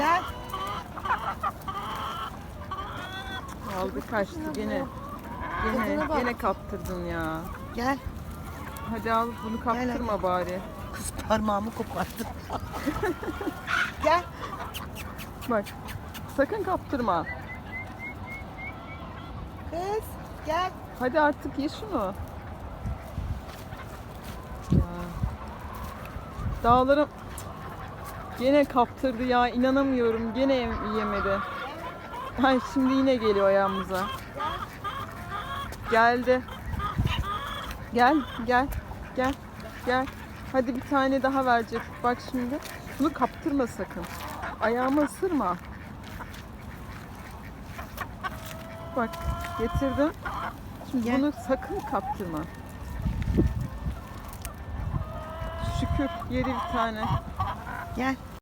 Gel. Aldı kaçtı gene. Gene, Tadına gene kaptırdın ya. Gel. Hadi al bunu kaptırma bari. Kız parmağımı kopardı. Gel. Bak sakın kaptırma. Kız. Gel. Hadi artık ye şunu. Ya. Dağlara gene kaptırdı ya inanamıyorum gene yem- yemedi. Ay şimdi yine geliyor ayağımıza. Geldi. Gel gel gel gel. Hadi bir tane daha verecek. Bak şimdi. Bunu kaptırma sakın. Ayağımı ısırma. Bak getirdim. Şimdi Gel. bunu sakın kaptırma. Şükür yedi bir tane. Gel.